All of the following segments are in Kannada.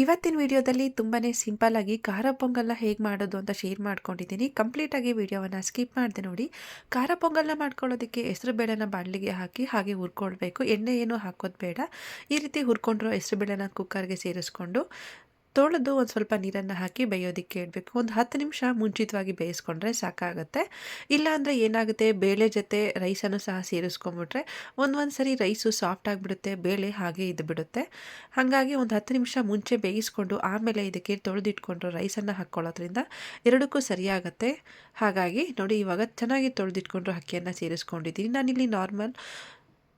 ಇವತ್ತಿನ ವಿಡಿಯೋದಲ್ಲಿ ತುಂಬಾ ಸಿಂಪಲ್ಲಾಗಿ ಖಾರ ಪೊಂಗಲ್ನ ಹೇಗೆ ಮಾಡೋದು ಅಂತ ಶೇರ್ ಮಾಡ್ಕೊಂಡಿದ್ದೀನಿ. ಕಂಪ್ಲೀಟಾಗಿ ವಿಡಿಯೋವನ್ನು ಸ್ಕಿಪ್ ಮಾಡಿದೆ ನೋಡಿ. ಖಾರ ಪೊಂಗಲ್ನ ಮಾಡ್ಕೊಳ್ಳೋದಕ್ಕೆ ಹೆಸರು ಬೇಳೆನ ಬಾಣಲಿಗೆ ಹಾಕಿ ಹಾಗೆ ಹುರ್ಕೊಳ್ಬೇಕು. ಎಣ್ಣೆ ಏನು ಹಾಕೋದು ಬೇಡ. ಈ ರೀತಿ ಹುರ್ಕೊಂಡ್ರು ಹೆಸರು ಬೇಳೆನ ಕುಕ್ಕರ್ಗೆ ಸೇರಿಸ್ಕೊಂಡು ತೊಳೆದು ಒಂದು ಸ್ವಲ್ಪ ನೀರನ್ನು ಹಾಕಿ ಬೇಯೋದಕ್ಕೆ ಇಡಬೇಕು. ಒಂದು ಹತ್ತು ನಿಮಿಷ ಮುಂಚಿತವಾಗಿ ಬೇಯಿಸ್ಕೊಂಡ್ರೆ ಸಾಕಾಗುತ್ತೆ. ಇಲ್ಲಾಂದರೆ ಏನಾಗುತ್ತೆ, ಬೇಳೆ ಜೊತೆ ರೈಸನ್ನು ಸಹ ಸೇರಿಸ್ಕೊಂಬಿಟ್ರೆ ಒಂದೊಂದು ಒಂದು ಸರಿ ರೈಸು ಸಾಫ್ಟ್ ಆಗಿಬಿಡುತ್ತೆ, ಬೇಳೆ ಹಾಗೆ ಇದು ಬಿಡುತ್ತೆ. ಹಾಗಾಗಿ ಒಂದು ಹತ್ತು ನಿಮಿಷ ಮುಂಚೆ ಬೇಯಿಸ್ಕೊಂಡು ಆಮೇಲೆ ಇದಕ್ಕೆ ತೊಳೆದಿಟ್ಕೊಂಡು ರೈಸನ್ನು ಹಾಕ್ಕೊಳ್ಳೋದ್ರಿಂದ ಎರಡಕ್ಕೂ ಸರಿಯಾಗುತ್ತೆ. ಹಾಗಾಗಿ ನೋಡಿ ಇವಾಗ ಚೆನ್ನಾಗಿ ತೊಳೆದಿಟ್ಕೊಂಡು ಅಕ್ಕಿಯನ್ನು ಸೇರಿಸ್ಕೊಂಡಿದ್ದೀನಿ ನಾನಿಲ್ಲಿ ನಾರ್ಮಲ್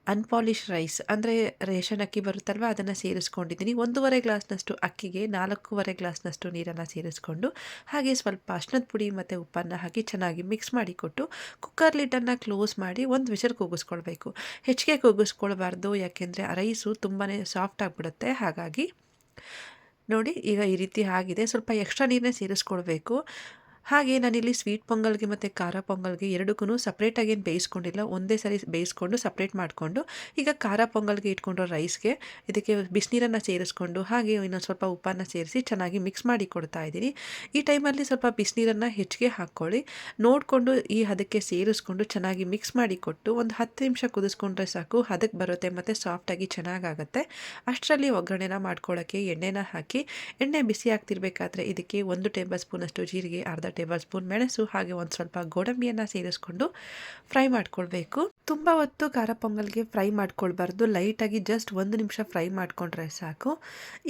ಅನ್ಪಾಲಿಶ್ ರೈಸ್ ಅಂದರೆ ರೇಷನ್ ಅಕ್ಕಿ ಬರುತ್ತಲ್ವ, ಅದನ್ನು ಸೇರಿಸ್ಕೊಂಡಿದ್ದೀನಿ. ಒಂದೂವರೆ ಗ್ಲಾಸ್ನಷ್ಟು ಅಕ್ಕಿಗೆ, ನಾಲ್ಕೂವರೆ ಗ್ಲಾಸ್ನಷ್ಟು ನೀರನ್ನು ಸೇರಿಸ್ಕೊಂಡು ಹಾಗೆ ಸ್ವಲ್ಪ ಅಶ್ನದ ಪುಡಿ ಮತ್ತು ಉಪ್ಪನ್ನು ಹಾಕಿ ಚೆನ್ನಾಗಿ ಮಿಕ್ಸ್ ಮಾಡಿಕೊಟ್ಟು ಕುಕ್ಕರ್ ಲಿಡ್ಡನ್ನು ಕ್ಲೋಸ್ ಮಾಡಿ ಒಂದು ವಿಷಲ್ ಕೂಗಿಸ್ಕೊಳ್ಬೇಕು. ಹೆಚ್ಚಿಗೆ ಕೂಗಿಸ್ಕೊಳ್ಬಾರ್ದು, ಯಾಕೆಂದರೆ ರೈಸು ತುಂಬಾ ಸಾಫ್ಟ್ ಆಗಿಬಿಡುತ್ತೆ. ಹಾಗಾಗಿ ನೋಡಿ, ಈಗ ಈ ರೀತಿ ಆಗಿದೆ. ಸ್ವಲ್ಪ ಎಕ್ಸ್ಟ್ರಾ ನೀರನ್ನೇ ಸೇರಿಸ್ಕೊಳ್ಬೇಕು. ಹಾಗೆ ನಾನಿಲ್ಲಿ ಸ್ವೀಟ್ ಪೊಂಗಲ್ಗೆ ಮತ್ತು ಖಾರ ಪೊಂಗಲ್ಗೆ ಎರಡಕ್ಕೂ ಸಪ್ರೇಟಾಗಿ ಏನು ಬೇಯಿಸ್ಕೊಂಡಿಲ್ಲ. ಒಂದೇ ಸರಿ ಬೇಯಿಸ್ಕೊಂಡು ಸಪ್ರೇಟ್ ಮಾಡಿಕೊಂಡು, ಈಗ ಖಾರ ಪೊಂಗಲ್ಗೆ ಇಟ್ಕೊಂಡಿರೋ ರೈಸ್ಗೆ ಇದಕ್ಕೆ ಬಿಸಿನೀರನ್ನು ಸೇರಿಸ್ಕೊಂಡು, ಹಾಗೆ ಇನ್ನೊಂದು ಸ್ವಲ್ಪ ಉಪ್ಪನ್ನು ಸೇರಿಸಿ ಚೆನ್ನಾಗಿ ಮಿಕ್ಸ್ ಮಾಡಿ ಕೊಡ್ತಾ ಇದ್ದೀನಿ. ಈ ಟೈಮಲ್ಲಿ ಸ್ವಲ್ಪ ಬಿಸಿನೀರನ್ನು ಹೆಚ್ಚಿಗೆ ಹಾಕ್ಕೊಳ್ಳಿ. ನೋಡಿಕೊಂಡು ಈ ಹದಕ್ಕೆ ಸೇರಿಸ್ಕೊಂಡು ಚೆನ್ನಾಗಿ ಮಿಕ್ಸ್ ಮಾಡಿ ಕೊಟ್ಟು ಒಂದು ಹತ್ತು ನಿಮಿಷ ಕುದಿಸ್ಕೊಂಡ್ರೆ ಸಾಕು ಹದಕ್ಕೆ ಬರುತ್ತೆ ಮತ್ತು ಸಾಫ್ಟಾಗಿ ಚೆನ್ನಾಗಾಗುತ್ತೆ. ಅಷ್ಟರಲ್ಲಿ ಒಗ್ಗರಣೆನ ಮಾಡ್ಕೊಳ್ಳೋಕ್ಕೆ ಎಣ್ಣೆನ ಹಾಕಿ, ಎಣ್ಣೆ ಬಿಸಿ ಆಗ್ತಿರ್ಬೇಕಾದ್ರೆ ಇದಕ್ಕೆ ಒಂದು ಟೇಬಲ್ ಸ್ಪೂನಷ್ಟು ಜೀರಿಗೆ, ಅರ್ಧ ಟೇಬಲ್ ಸ್ಪೂನ್ ಮೆಣಸು ಹಾಗೆ ಒಂದು ಸ್ವಲ್ಪ ಗೋಡಂಬಿಯನ್ನು ಸೇರಿಸ್ಕೊಂಡು ಫ್ರೈ ಮಾಡ್ಕೊಳ್ಬೇಕು. ತುಂಬ ಹೊತ್ತು ಖಾರ ಪೊಂಗಲ್ಗೆ ಫ್ರೈ ಮಾಡ್ಕೊಳ್ಬಾರ್ದು. ಲೈಟಾಗಿ ಜಸ್ಟ್ ಒಂದು ನಿಮಿಷ ಫ್ರೈ ಮಾಡಿಕೊಂಡ್ರೆ ಸಾಕು.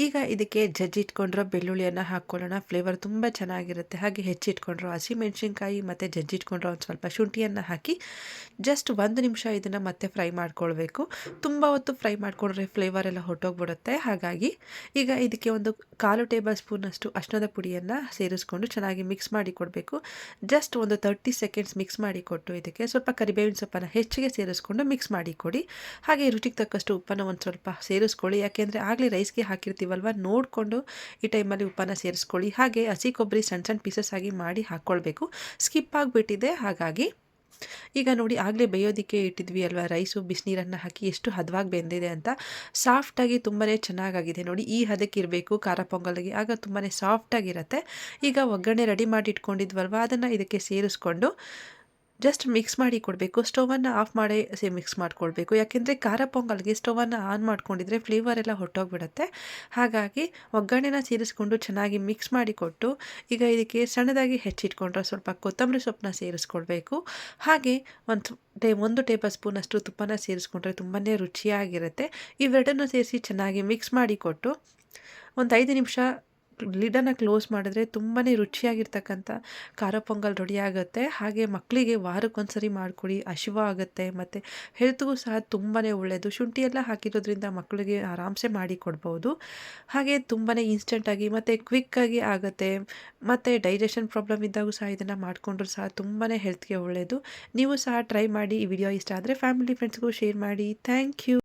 ಈಗ ಇದಕ್ಕೆ ಜಜ್ಜಿಟ್ಕೊಂಡ್ರ ಬೆಳ್ಳುಳ್ಳಿಯನ್ನು ಹಾಕ್ಕೊಳ್ಳೋಣ. ಫ್ಲೇವರ್ ತುಂಬ ಚೆನ್ನಾಗಿರುತ್ತೆ. ಹಾಗೆ ಹೆಚ್ಚಿಟ್ಕೊಂಡ್ರು ಹಸಿಮೆಣ್ಸಿನ್ಕಾಯಿ ಮತ್ತು ಜಜ್ಜಿಟ್ಕೊಂಡ್ರೋ ಒಂದು ಸ್ವಲ್ಪ ಶುಂಠಿಯನ್ನು ಹಾಕಿ ಜಸ್ಟ್ ಒಂದು ನಿಮಿಷ ಇದನ್ನು ಮತ್ತೆ ಫ್ರೈ ಮಾಡ್ಕೊಳ್ಬೇಕು. ತುಂಬ ಹೊತ್ತು ಫ್ರೈ ಮಾಡಿಕೊಂಡ್ರೆ ಫ್ಲೇವರ್ ಎಲ್ಲ ಹೊಟ್ಟೋಗ್ಬಿಡುತ್ತೆ ಹಾಗಾಗಿ ಈಗ ಇದಕ್ಕೆ ಒಂದು ಕಾಲು ಟೇಬಲ್ ಸ್ಪೂನಷ್ಟು ಅಷ್ಟದ ಪುಡಿಯನ್ನು ಸೇರಿಸ್ಕೊಂಡು ಚೆನ್ನಾಗಿ ಮಿಕ್ಸ್ ಮಾಡಿ ಕೊಡಬೇಕು. ಜಸ್ಟ್ ಒಂದು ತರ್ಟಿ ಸೆಕೆಂಡ್ಸ್ ಮಿಕ್ಸ್ ಮಾಡಿ ಕೊಟ್ಟು ಇದಕ್ಕೆ ಸ್ವಲ್ಪ ಕರಿಬೇವಿನ ಸೊಪ್ಪನ್ನು ಹೆಚ್ಚಿಗೆ ಸೇರಿಸ್ಕೊಂಡು ಮಿಕ್ಸ್ ಮಾಡಿ ಕೊಡಿ. ಹಾಗೆ ರುಚಿಗೆ ತಕ್ಕಷ್ಟು ಉಪ್ಪನ್ನು ಒಂದು ಸ್ವಲ್ಪ ಸೇರಿಸ್ಕೊಳ್ಳಿ. ಯಾಕೆಂದರೆ ಆಗಲೇ ರೈಸ್ಗೆ ಹಾಕಿರ್ತೀವಲ್ವ? ನೋಡಿಕೊಂಡು ಈ ಟೈಮಲ್ಲಿ ಉಪ್ಪನ್ನ ಸೇರಿಸ್ಕೊಳ್ಳಿ. ಹಾಗೆ ಹಸಿ ಕೊಬ್ಬರಿ ಸಣ್ಣ ಸಣ್ಣ ಪೀಸಸ್ ಆಗಿ ಮಾಡಿ ಹಾಕ್ಕೊಳ್ಬೇಕು ಸ್ಕಿಪ್ ಆಗಿಬಿಟ್ಟಿದೆ. ಹಾಗಾಗಿ ಈಗ ನೋಡಿ ಆಗಲೇ ಬೇಯೋದಿಕ್ಕೆ ಇಟ್ಟಿದ್ವಿ ಅಲ್ವಾ ರೈಸು ಬಿಸಿನೀರನ್ನು ಹಾಕಿ ಎಷ್ಟು ಹದವಾಗಿ ಬೆಂದಿದೆ ಅಂತ. ಸಾಫ್ಟಾಗಿ ತುಂಬಾ ಚೆನ್ನಾಗಾಗಿದೆ. ನೋಡಿ ಈ ಹದಕ್ಕೆ ಇರಬೇಕು. ಖಾರ ಪೊಂಗಲ್ಗೆ ಆಗ ತುಂಬಾ ಸಾಫ್ಟಾಗಿರುತ್ತೆ ಈಗ ಒಗ್ಗರಣೆ ರೆಡಿ ಮಾಡಿ ಇಟ್ಕೊಂಡಿದ್ವಲ್ವ? ಅದನ್ನು ಇದಕ್ಕೆ ಸೇರಿಸ್ಕೊಂಡು ಜಸ್ಟ್ ಮಿಕ್ಸ್ ಮಾಡಿ ಕೊಡಬೇಕು. ಸ್ಟೋವನ್ನು ಆಫ್ ಮಾಡಿ ಸೇ ಮಿಕ್ಸ್ ಮಾಡ್ಕೊಳ್ಬೇಕು ಯಾಕೆಂದರೆ ಖಾರ ಪೊಂಗಲ್ಗೆ ಸ್ಟೋವನ್ನು ಆನ್ ಮಾಡ್ಕೊಂಡಿದ್ರೆ ಫ್ಲೇವರ್ ಎಲ್ಲ ಹೊಟ್ಟೋಗ್ಬಿಡುತ್ತೆ ಹಾಗಾಗಿ ಒಗ್ಗರಣೆನ ಸೇರಿಸ್ಕೊಂಡು ಚೆನ್ನಾಗಿ ಮಿಕ್ಸ್ ಮಾಡಿಕೊಟ್ಟು ಈಗ ಇದಕ್ಕೆ ಸಣ್ಣದಾಗಿ ಹೆಚ್ಚಿಟ್ಕೊಂಡ್ರೆ ಸ್ವಲ್ಪ ಕೊತ್ತಂಬರಿ ಸೊಪ್ಪನ್ನ ಸೇರಿಸ್ಕೊಳ್ಬೇಕು ಹಾಗೆ ಒಂದು ಟೇ, ಒಂದು ಟೇಬಲ್ ಸ್ಪೂನಷ್ಟು ತುಪ್ಪನ ಸೇರಿಸ್ಕೊಂಡ್ರೆ ತುಂಬಾ ರುಚಿಯಾಗಿರುತ್ತೆ. ಇವೆರಡನ್ನು ಸೇರಿಸಿ ಚೆನ್ನಾಗಿ ಮಿಕ್ಸ್ ಮಾಡಿಕೊಟ್ಟು ಒಂದು ಐದು ನಿಮಿಷ ಲಿಡನ್ನು ಕ್ಲೋಸ್ ಮಾಡಿದ್ರೆ ತುಂಬಾ ರುಚಿಯಾಗಿರ್ತಕ್ಕಂಥ ಖಾರ ಪೊಂಗಲ್ ರೆಡಿ ಆಗುತ್ತೆ. ಹಾಗೆ ಮಕ್ಕಳಿಗೆ ವಾರಕ್ಕೊಂದ್ಸರಿ ಮಾಡಿಕೊಡಿ ಹಸಿವು ಆಗುತ್ತೆ. ಮತ್ತು ಹೆಲ್ತ್ಗೂ ಸಹ ತುಂಬಾ ಒಳ್ಳೆಯದು ಶುಂಠಿ ಎಲ್ಲ ಹಾಕಿರೋದ್ರಿಂದ ಮಕ್ಕಳಿಗೆ ಆರಾಮ್ಸೆ ಮಾಡಿ ಕೊಡ್ಬೋದು. ಹಾಗೆ ತುಂಬಾ ಇನ್ಸ್ಟೆಂಟಾಗಿ ಮತ್ತು ಕ್ವಿಕ್ಕಾಗಿ ಆಗುತ್ತೆ. ಮತ್ತು ಡೈಜೆಷನ್ ಪ್ರಾಬ್ಲಮ್ ಇದ್ದಾಗೂ ಸಹ ಇದನ್ನು ಮಾಡಿಕೊಂಡ್ರು ಸಹ ತುಂಬಾ ಹೆಲ್ತ್ಗೆ ಒಳ್ಳೆಯದು ನೀವು ಸಹ ಟ್ರೈ ಮಾಡಿ ಈ ವಿಡಿಯೋ ಇಷ್ಟ ಆದರೆ ಫ್ಯಾಮಿಲಿ ಫ್ರೆಂಡ್ಸ್ಗೂ ಶೇರ್ ಮಾಡಿ. Thank you